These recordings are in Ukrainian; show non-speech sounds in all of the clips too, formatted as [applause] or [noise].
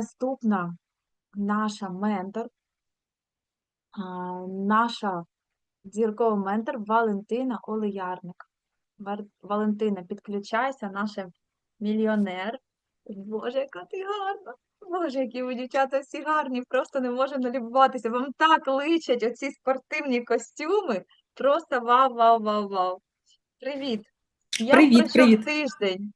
Наступна наша ментор, наша зіркова ментор Валентина Олеярник. Валентина, підключайся, наша мільйонер. Боже, яка ти гарна! Боже, які ви дівчата всі гарні, просто не можу налюбуватися. Вам так личать оці спортивні костюми. Просто вау, вау, вау, вау. Привіт! Як Привіт, пройшов привіт. тиждень?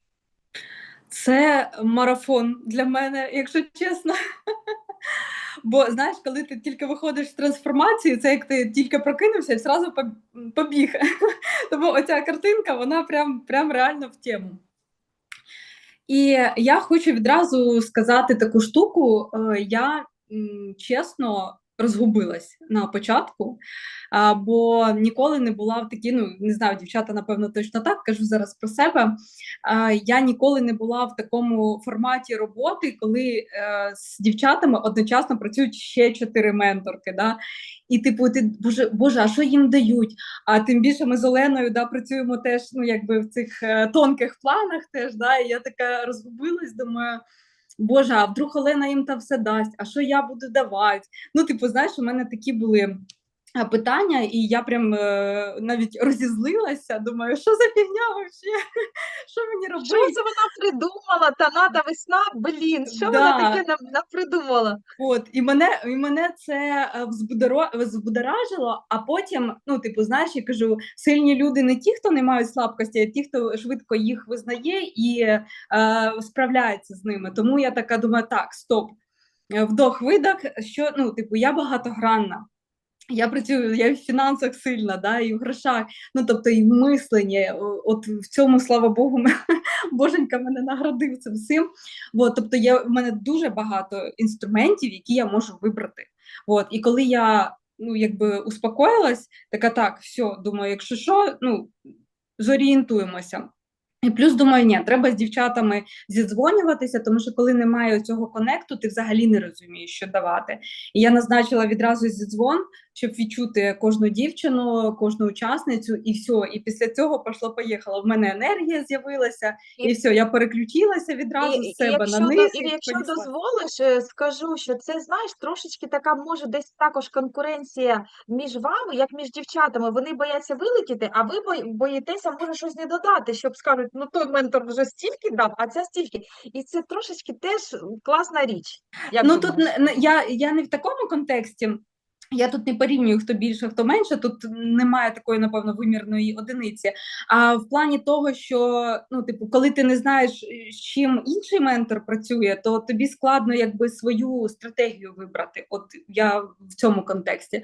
Це марафон для мене, якщо чесно. [laughs] Бо знаєш, коли ти тільки виходиш з трансформації, це як ти тільки прокинувся і зразу побіг. [laughs] Тому оця картинка, вона прям, прям реально в тему. І я хочу відразу сказати таку штуку. Е, Я чесно розгубилась на початку, а, бо ніколи не була в такій, ну не знаю, дівчата, напевно, точно так кажу зараз про себе. А, Я ніколи не була в такому форматі роботи, коли е, з дівчатами одночасно працюють ще чотири менторки. Да? І, типу, ти боже, боже, а що їм дають? А тим більше ми з Оленою да, працюємо теж ну, якби в цих е, тонких планах. Теж, да, і я така розгубилась, думаю. Боже, а вдруг Олена їм там все дасть, а що я буду давати? Ну, типу, знаєш, у мене такі були питання, і я прям е, навіть розізлилася. Думаю, що за фігня вообще? [laughs] Що мені робити? Що це вона придумала? Таната весна, блін, що вона таке нам напридумала? От, і мене, і мене це е, взбудоро- взбудоражило, а потім, ну, типу, знаєш, я кажу, сильні люди не ті, хто не мають слабкості, а ті, хто швидко їх визнає і е, справляється з ними. Тому я така думаю, так, стоп, Е, вдох-видох, що, ну, типу, я багатогранна. Я працюю, я в фінансах сильна, да, і в грошах, ну тобто і в мисленні. От в цьому, слава Богу, м- [laughs] Боженька мене наградив цим всім. От, тобто є в мене дуже багато інструментів, які я можу вибрати. От, і коли я ну, якби успокоїлась, така так, все, думаю, якщо що, ну зорієнтуємося. І плюс думаю, ні, треба з дівчатами зідзвонюватися, тому що коли немає цього конекту, ти взагалі не розумієш, що давати. І я назначила відразу зідзвон, щоб відчути кожну дівчину, кожну учасницю, і все. І після цього пішло поїхало. В мене енергія з'явилася, і, І- все. Я переключилася відразу І, з себе якщо, на низ. і і якщо понесла. дозволиш, е, скажу, що це, знаєш, трошечки така може десь також конкуренція між вами, як між дівчатами. Вони бояться вилетіти, а ви бої- боїтеся, може щось не додати, щоб скажуть, ну той ментор вже стільки дав, а ця стільки. І це трошечки теж м, річ. Як Ну тут думаєш? не- я, я не в такому контексті. Я тут не порівнюю, хто більше, хто менше. Тут немає такої, напевно, вимірної одиниці. А в плані того, що ну, типу, коли ти не знаєш, е, з чим інший ментор працює, то тобі складно якби свою стратегію вибрати. От я в цьому контексті.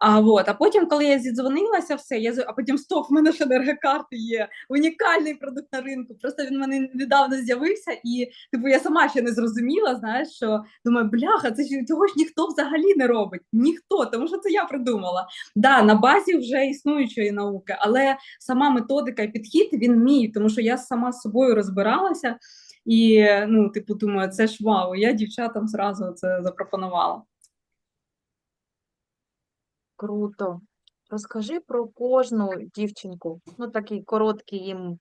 А от, а потім, коли я зідзвонилася, все, я а потім стоп, в мене ж енергокарти є. Унікальний продукт на ринку. Просто він в мене недавно з'явився, і типу я сама ще не зрозуміла, знаєш, що думаю, бляха, це ж цього ж ніхто взагалі не робить. Ніхто, тому що це я придумала. Да, на базі вже існуючої науки, але сама методика і підхід він мій, тому що я сама з собою розбиралася. І ну, типу, думаю, це ж вау. Я дівчатам зразу це запропонувала. Круто. Розкажи про кожну дівчинку. Ну, такий короткий їм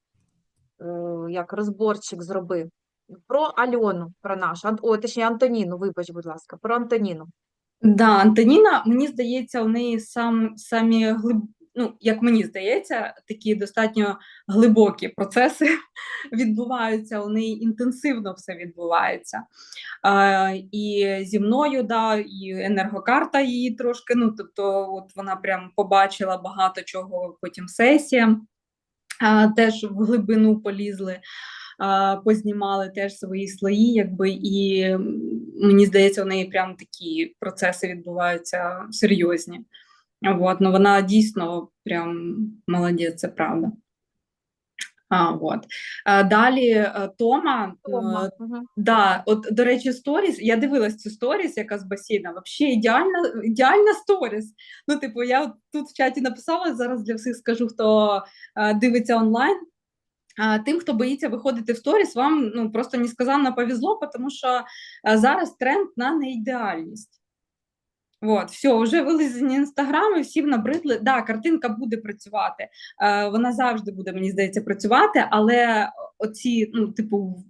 е, як розборчик зроби. Про Альону, про нашу. О, точніше, Антоніну, вибач, будь ласка, про Антоніну. Да, Антоніна, мені здається, у неї сам самі глиб... ну, як мені здається, такі достатньо глибокі процеси [laughs] відбуваються. У неї інтенсивно все відбувається. А, і зі мною, да, і енергокарта її трошки. Ну, тобто, от вона прям побачила багато чого потім сесія. Теж в глибину полізли познімали теж свої слої, якби, і мені здається, у неї прям такі процеси відбуваються серйозні. От, ну вона дійсно прям молодець, це правда. А, от. А, далі е, Тома, Тома. е, Да, от до речі, сторіс. Я дивилась цю сторіс, яка з басейна. Вообще ідеальна, ідеальна сторіс. Ну, типу, я от тут в чаті написала зараз для всіх скажу, хто е, дивиться онлайн. Тим, хто боїться виходити в сторіс, вам ну просто несказанно повезло, тому що зараз тренд на неідеальність. От, все, вже вилизані інстаграми, всім набридли. Да, картинка буде працювати. Вона завжди буде, мені здається, працювати, але оці, ну, типу,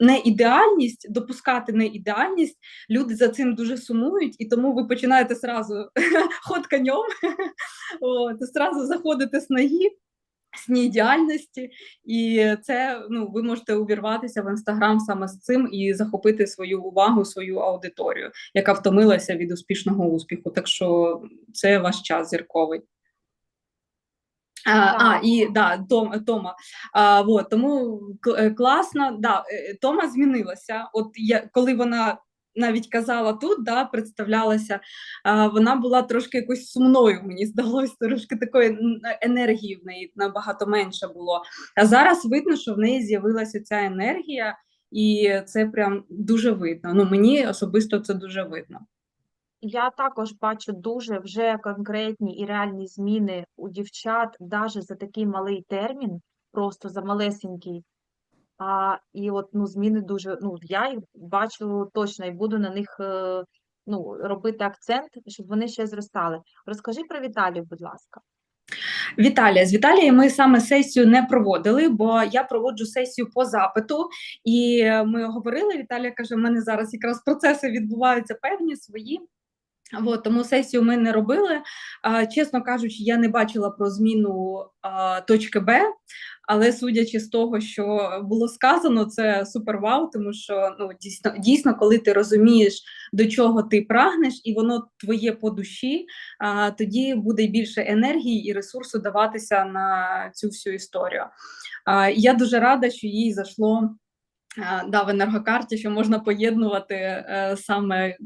не ідеальність, допускати не ідеальність. Люди за цим дуже сумують, і тому ви починаєте сразу [laughs] ход конем, [laughs] от, сразу заходите з ноги, з неідеальності, і це ну, ви можете увірватися в інстаграм саме з цим і захопити свою увагу, свою аудиторію, яка втомилася від успішного успіху. Так що це ваш час зірковий. А, а, і да, Том, Тома. А, вот, тому е, класно, да, е, Тома змінилася. От я, коли вона навіть казала тут, да, представлялася, вона була трошки якось сумною, мені здалося, трошки такої енергії в неї набагато менше було. А зараз видно, що в неї з'явилася ця енергія, і це прям дуже видно. Ну, мені особисто це дуже видно. Я також бачу дуже вже конкретні і реальні зміни у дівчат, навіть за такий малий термін, просто за малесенький. А, і от ну, зміни дуже, ну, я їх бачу точно і буду на них е, ну, робити акцент, щоб вони ще зростали. Розкажи про Віталію, будь ласка. Віталія, з Віталією ми саме сесію не проводили, бо я проводжу сесію по запиту, і ми говорили. Віталія каже: в мене зараз якраз процеси відбуваються певні свої. От, тому сесію ми не робили. А, чесно кажучи, я не бачила про зміну а, точки Б, але судячи з того, що було сказано, це супер вау, тому що ну дійсно, дійсно, коли ти розумієш, до чого ти прагнеш, і воно твоє по душі, а, тоді буде більше енергії і ресурсу даватися на цю всю історію. А, я дуже рада, що їй зайшло да, в енергокарті, що можна поєднувати е, саме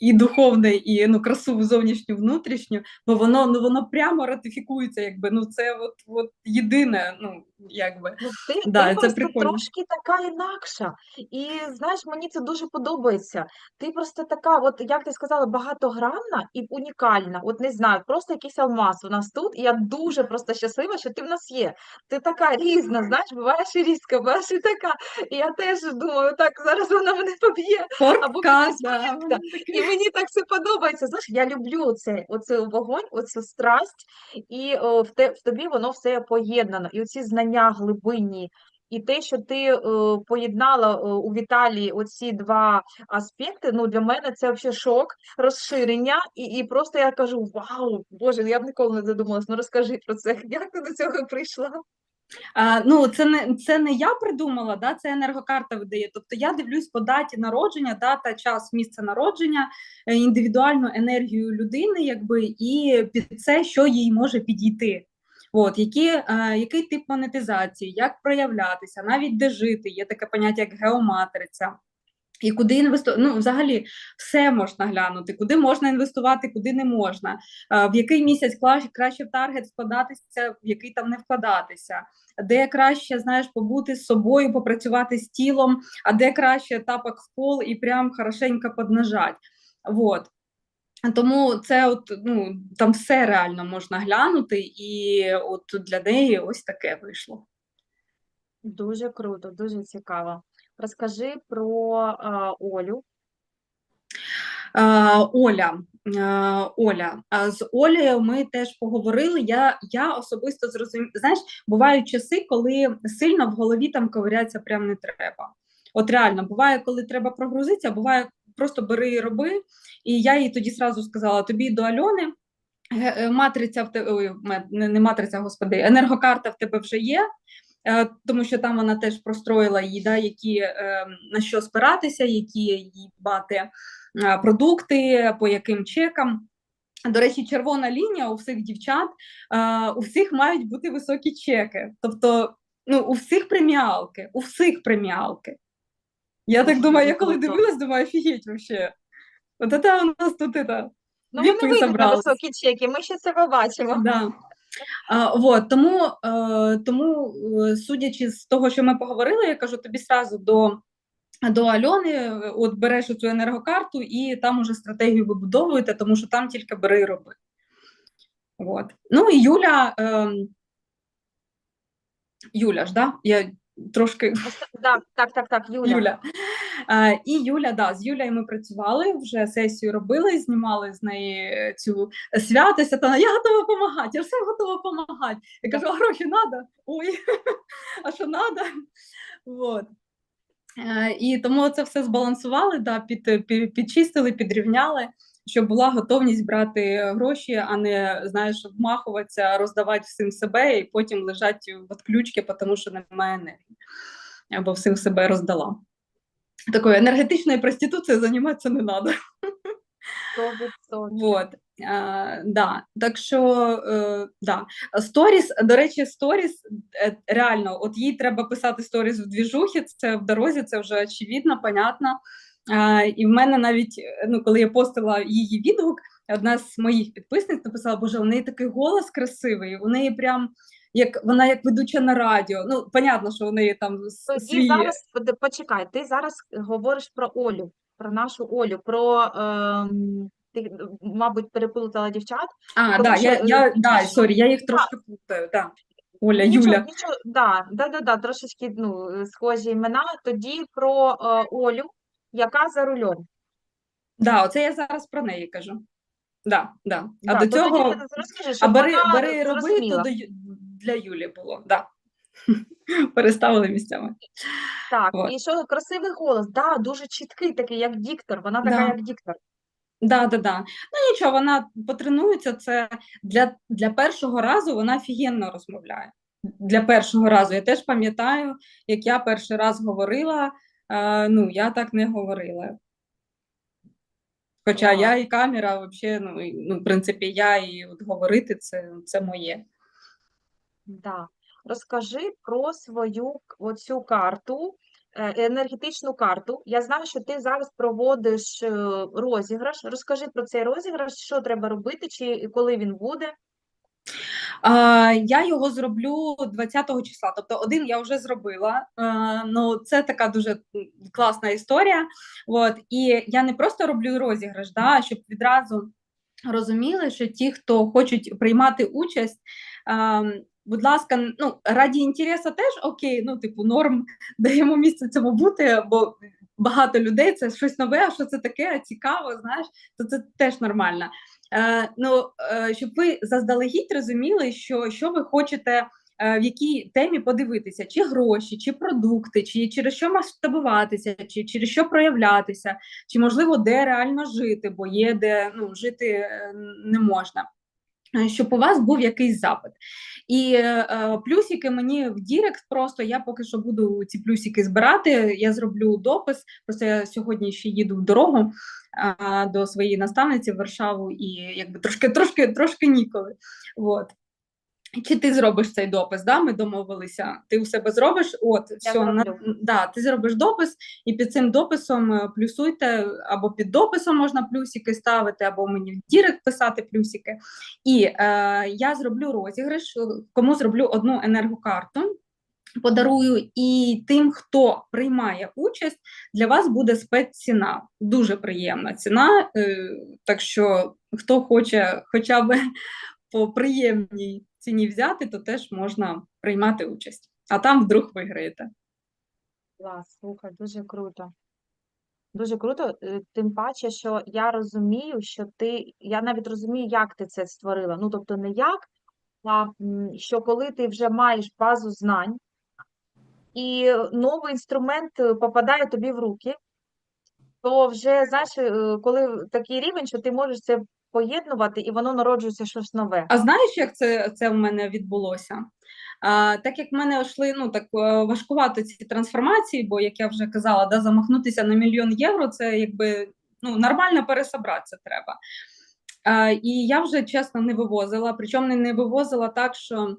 і духовне, і ну, красу зовнішню, внутрішню, бо воно ну воно прямо ратифікується, якби ну це от, от єдине, ну якби. Ну, ти, [laughs] Да, ти це просто прикольно. трошки така інакша. І знаєш, мені це дуже подобається. Ти просто така, от як ти сказала, багатогранна і унікальна. От не знаю, просто якийсь алмаз у нас тут. І я дуже просто щаслива, що ти в нас є. Ти така різна, знаєш, буваєш і різка, буваєш і така. І я теж думаю, так, зараз вона мене поб'є. Або да. І мені так це подобається. Знаєш, я люблю оце, оце вогонь, оцю страсть, і о, в, те, в тобі воно все поєднано. І оці знання глибинні, і те, що ти е, поєднала е, у Віталії оці два аспекти, ну для мене це взагалі шок, розширення, і, і просто я кажу: Вау, Боже, я б ніколи не задумалась. Ну розкажи про це. [laughs] Як ти до цього прийшла? А, ну, це не це не я придумала, да, це енергокарта видає. Тобто я дивлюсь по даті народження, дата, час, місце народження, е, індивідуальну енергію людини, якби і під це, що їй може підійти. От, які, е, який тип монетизації, як проявлятися, навіть де жити, є таке поняття, як геоматриця. І куди інвестувати, ну, взагалі, все можна глянути, куди можна інвестувати, куди не можна, в який місяць краще в таргет вкладатися, в який там не вкладатися, де краще, знаєш, побути з собою, попрацювати з тілом, а де краще тапок в пол і прям хорошенько поднажать. Вот. Тому це от, ну, там все реально можна глянути, і от для неї ось таке вийшло. Дуже круто, дуже цікаво. Розкажи про е, Олю. Е, Оля, е, Оля, а з Олею ми теж поговорили. Я, я особисто зрозуміла. Знаєш, бувають часи, коли сильно в голові там ковирятися прям не треба. От реально, буває, коли треба прогрузитися, а буває просто бери і роби. І я їй тоді зразу сказала: тобі до Альони. е, Матриця в тебе ой, не, матриця, господи, енергокарта в тебе вже є, е, тому що там вона теж простроїла її, да, які, е, на що спиратися, які їй бати е, продукти, по яким чекам. До речі, червона лінія у всіх дівчат, е, у всіх мають бути високі чеки. Тобто, ну, у всіх преміалки, у всіх преміалки. Я так думаю, я коли дивилась, думаю, офігеть вообще. От це у нас тут это, Ну, вони Віпи вийдуть на високі чеки, ми ще це побачимо. Да. А, вот, тому, е, тому, е, судячи з того, що ми поговорили, я кажу тобі сразу до, до Альони, от береш цю енергокарту і там уже стратегію вибудовуєте, тому що там тільки бери і роби. Вот. Ну і Юля, е, Юля ж, да? Я трошки Так, так, так, так, Юля. Юля. Е, і Юля, да, з Юлею ми працювали, вже сесію робили, знімали з неї цю а то вона, я готова допомагати, я всім готова допомагати. Я кажу, а гроші треба? Ой, [laughs] а що треба? Вот. Е, І тому це все збалансували, да, під, під, підчистили, підрівняли, щоб була готовність брати гроші, а не знаєш, вмахуватися, роздавати всім себе і потім лежать в отключці, тому що немає енергії. Або всім себе роздала. Такою енергетичною проституцією займатися не треба. Вот. А, да. Так що, е, да. Сторіс, до речі, сторіс е, реально, от їй треба писати сторіс в двіжухі, це в дорозі, це вже очевидно, понятно. А, і в мене навіть, е, ну, коли я постила її відгук, одна з моїх підписниць написала, боже, у неї такий голос красивий, у неї прям як вона як ведуча на радіо. Ну, понятно, що у неї там свої. зараз почекай, ти зараз говориш про Олю, про нашу Олю, про ем, ти, мабуть, переплутала дівчат. А, тому да, що, я, е, я, да, сорі, я їх трошки плутаю. Да. Оля, Нічого, Юля. нічого, да, да, да, да, трошечки ну, е, схожі імена. Тоді про е, Олю, яка за рульом. Да, оце я зараз про неї кажу. Да, да. А Да, до то цього, розкажи, а щоб бери, вона бери роби, то зрозуміла. до, Ю- для Юлі було. Да. [laughs] Переставили місцями. Так, Вот. і що красивий голос, да, дуже чіткий, такий, як диктор. Вона така, Да. як диктор. Да, да, да. Ну нічого, вона потренується. Це для, для першого разу вона офігенно розмовляє. Для першого разу. Я теж пам'ятаю, як я перший раз говорила. Ну, я так не говорила. Хоча я і камера, взагалі, ну, ну, в принципі, я і от говорити це, це моє. Да. Розкажи про свою оцю карту, е, енергетичну карту. Я знаю, що ти зараз проводиш е, розіграш. Розкажи про цей розіграш, що треба робити, чи коли він буде. Я його зроблю 20-го числа. Тобто один я вже зробила. Ну, це така дуже класна історія. От, і я не просто роблю розіграш, да, щоб відразу розуміли, що ті, хто хочуть приймати участь. Будь ласка, ну раді інтересу теж окей, ну типу норм, [laughs] даємо місце цьому бути, бо багато людей це щось нове, а що це таке, цікаво, знаєш, то це теж нормально. Е, ну, е, щоб ви заздалегідь розуміли, що, що ви хочете е, в якій темі подивитися, чи гроші, чи продукти, чи через що масштабуватися, чи через що проявлятися, чи можливо де реально жити, бо є де ну, жити не можна. Е, Щоб у вас був якийсь запит. І е, плюсики мені в Дірект просто я поки що буду ці плюсики збирати. Я зроблю допис. Просто я сьогодні ще їду в дорогу е, до своєї наставниці в Варшаву, і якби трошки, трошки, трошки ніколи. От. Чи ти зробиш цей допис? Да? Ми домовилися. Ти у себе зробиш? От, все, на, да, ти зробиш допис, і під цим дописом е, плюсуйте, або під дописом можна плюсики ставити, або мені в Дірект писати плюсики. І е, я зроблю розіграш, е, кому зроблю одну енергокарту. Подарую і тим, хто приймає участь, для вас буде спецціна. Дуже приємна ціна. е, Так що, хто хоче хоча б по приємній ціні взяти, то теж можна приймати участь. А там вдруг виграєте. Клас, слухай, дуже круто. Дуже круто, е, тим паче, що я розумію, що ти, я навіть розумію, як ти це створила. Ну, тобто не як, а що коли ти вже маєш базу знань, і новий інструмент е, попадає тобі в руки, то вже, знаєш, е, коли такий рівень, що ти можеш це поєднувати, і воно народжується щось нове. А знаєш, як це, це в мене відбулося? А, так як в мене йшли ну, так, е, важкувато ці трансформації, бо, як я вже казала, да, замахнутися на мільйон євро це якби ну, нормально пересобратися треба. А, і я вже чесно не вивозила, причому не, вивозила так, що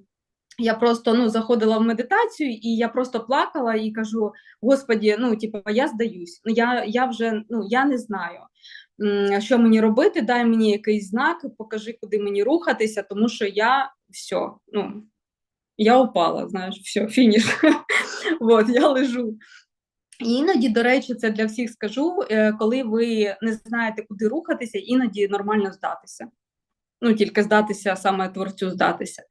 я просто ну, заходила в медитацію, і я просто плакала і кажу: Господі, ну, типу, я здаюсь, я, я вже ну, я не знаю. Що мені робити, дай мені якийсь знак, покажи, куди мені рухатися, тому що я все, ну, я упала, знаєш, все, фініш. [laughs] От, я лежу. І іноді, до речі, це для всіх скажу, е, коли ви не знаєте, куди рухатися, іноді нормально здатися. Ну, тільки здатися, саме творцю здатися.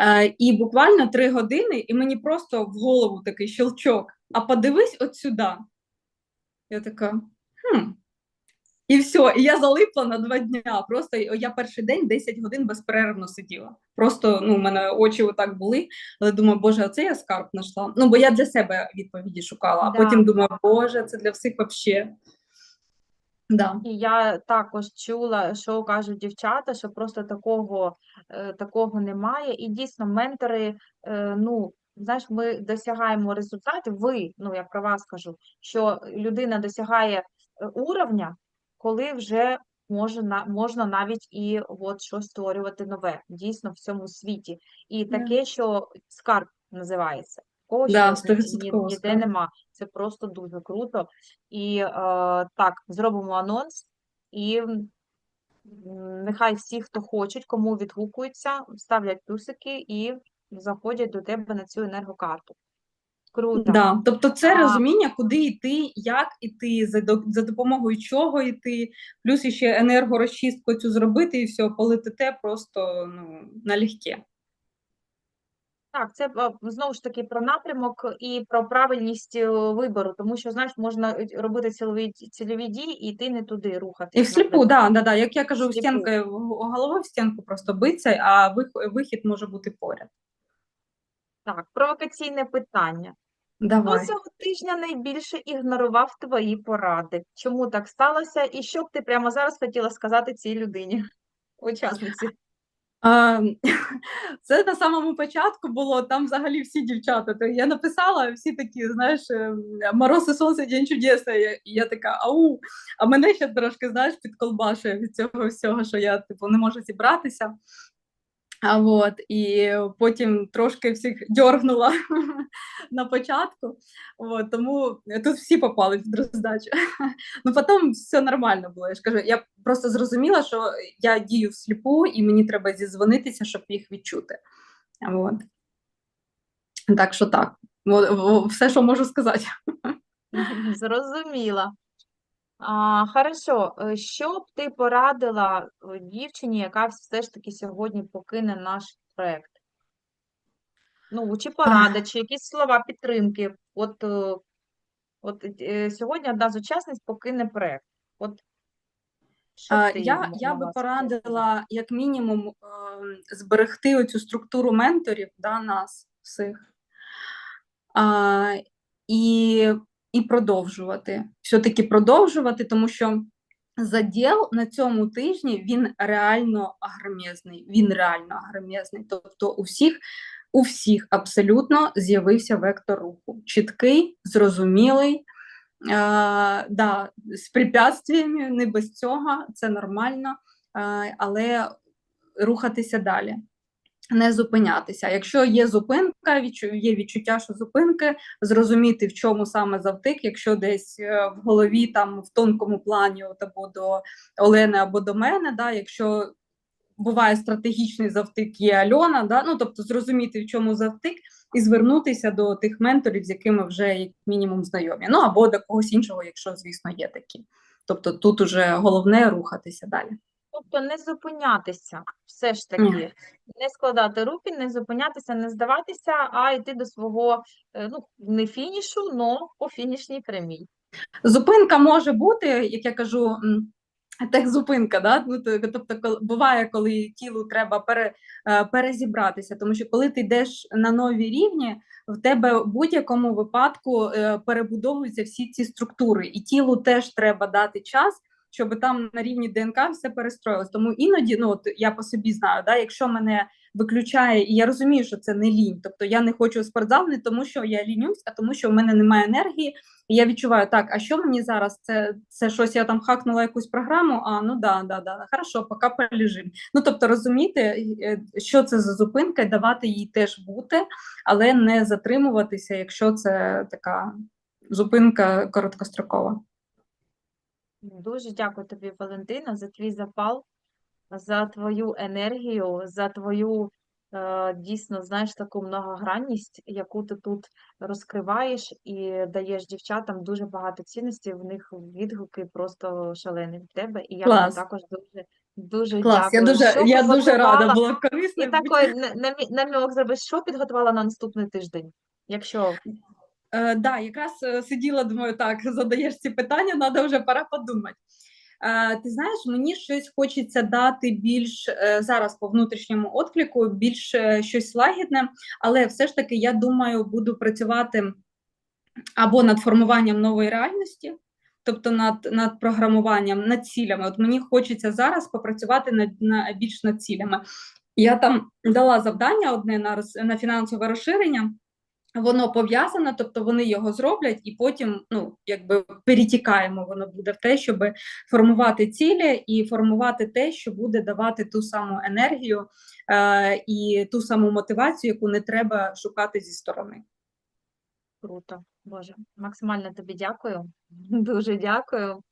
Е, і буквально три години, і мені просто в голову такий щелчок. А подивись от сюди. Я така, хм, І все, і я залипла на два дня. Просто я перший день 10 годин безперервно сиділа. Просто ну, у мене очі отак були, але думаю, боже, оце я скарб знайшла. Ну, бо я для себе відповіді шукала, а Да. потім думаю, боже, це для всіх вообще. Да. І я також чула, що кажуть дівчата, що просто такого, е, такого немає. І дійсно, ментори, е, ну, знаєш, ми досягаємо результатів. Ви, ну я про вас кажу, що людина досягає е, уровня, коли вже може на можна навіть і от щось створювати нове, дійсно в цьому світі. І таке, що скарб називається. Такого Да, що ні- ні- 100% ніде нема. Це просто дуже круто. І е, так, зробимо анонс, і нехай всі, хто хочуть, кому відгукуються, ставлять плюсики і заходять до тебе на цю енергокарту. Круто. Да. Тобто це А- розуміння, куди йти, як іти, за, за допомогою чого йти, плюс ще енергорозчистку цю зробити і все, полетите просто ну, налегке. Так, це е, знову ж таки про напрямок і про правильність е, вибору, тому що, знаєш, можна е, робити цільові, цільові дії і йти не туди рухатись. І всліпу, да, да, да. Як я кажу, в в- головою в стінку просто биться, а вихід може бути поряд. Так, провокаційне питання. Хто Давай. цього тижня найбільше ігнорував твої поради? Чому так сталося? І що б ти прямо зараз хотіла сказати цій людині, учасниці? А, [laughs] це на самому початку було, там взагалі всі дівчата. То я написала, всі такі, знаєш, е, мороз і сонце, день чудесний. Я- І я така, ау, а мене ще трошки, знаєш, підколбашує від цього всього, що я типу не можу зібратися. А от, і потім трошки всіх дьоргнула [laughs] на початку. От, тому тут всі попали в роздачу. [laughs] Ну, потім все нормально було. Я ж кажу, я просто зрозуміла, що я дію всліпу, і мені треба зізвонитися, щоб їх відчути. От. Так що так. Все, що можу сказати. [laughs] Зрозуміла. А, хорошо, е, що б ти порадила е, дівчині, яка все ж таки сьогодні покине наш проект? Ну, чи порада, чи якісь слова підтримки. От, е, от е, сьогодні одна з учасниць покине проект. От, що А, ти Я, я би порадила, як мінімум, ем, зберегти оцю структуру менторів да, нас всіх. А, і, і продовжувати. Все-таки продовжувати, тому що заділ на цьому тижні він реально агромезний. Він реально агромезний. Тобто у всіх, у всіх абсолютно з'явився вектор руху. Чіткий, зрозумілий. Е, да, з препятствиями, не без цього, це нормально, е, але рухатися далі, не зупинятися. Якщо є зупинка, є відчуття, що зупинки, зрозуміти, в чому саме завтик, якщо десь е, в голові, там в тонкому плані, от або до Олени, або до мене, да, якщо буває стратегічний завтик, є Альона, да, ну тобто зрозуміти, в чому завтик, і звернутися до тих менторів, з якими вже як мінімум знайомі. Ну або до когось іншого, якщо, звісно, є такі. Тобто тут уже головне рухатися далі. Тобто не зупинятися, все ж таки, не складати руки, не зупинятися, не здаватися, а йти до свого, е, ну, не фінішу, но по фінішній прямій. Зупинка може бути, як я кажу, м, техзупинка, да? ну, тобто буває, коли тілу треба пере, е, перезібратися, тому що коли ти йдеш на нові рівні, в тебе в будь-якому випадку е, перебудовуються всі ці структури, і тілу теж треба дати час. Щоб там на рівні ДНК все перестроїлось. Тому іноді, ну от я по собі знаю, да, якщо мене виключає, і я розумію, що це не лінь. Тобто я не хочу в спортзал не тому, що я лінюсь, а тому, що в мене немає енергії, і я відчуваю, так, а що мені зараз? Це, це щось я там хакнула якусь програму? А, ну да, да, да, хорошо, поки полежим. Ну тобто розуміти, е, що це за зупинка, давати їй теж бути, але не затримуватися, якщо це така зупинка короткострокова. Дуже дякую тобі, Валентина, за твій запал, за твою енергію, за твою е, дійсно, знаєш, таку многогранність, яку ти тут розкриваєш і даєш дівчатам дуже багато цінностей, в них відгуки просто шалені в тебе. І я Клас. також дуже, дуже Клас, я дякую. дуже, Що я дуже рада була корисною. І такий на- намі- намік зробиш, що підготувала на наступний тиждень? Якщо Е, да, якраз е, сиділа, думаю, так, [laughs] задаєш ці питання, треба вже пора подумати. Е, Ти знаєш, мені щось хочеться дати більш е, зараз по внутрішньому отклику, більш щось лагідне, але все ж таки я думаю, буду працювати або над формуванням нової реальності, тобто над, над програмуванням, над цілями. От мені хочеться зараз попрацювати над на більш над цілями. Я там дала завдання одне на на фінансове розширення. Воно пов'язано, тобто вони його зроблять, і потім, ну якби перетікаємо, воно буде в те, щоб формувати цілі і формувати те, що буде давати ту саму енергію е, і ту саму мотивацію, яку не треба шукати зі сторони. Круто, Боже, максимально тобі дякую. [laughs] Дуже дякую.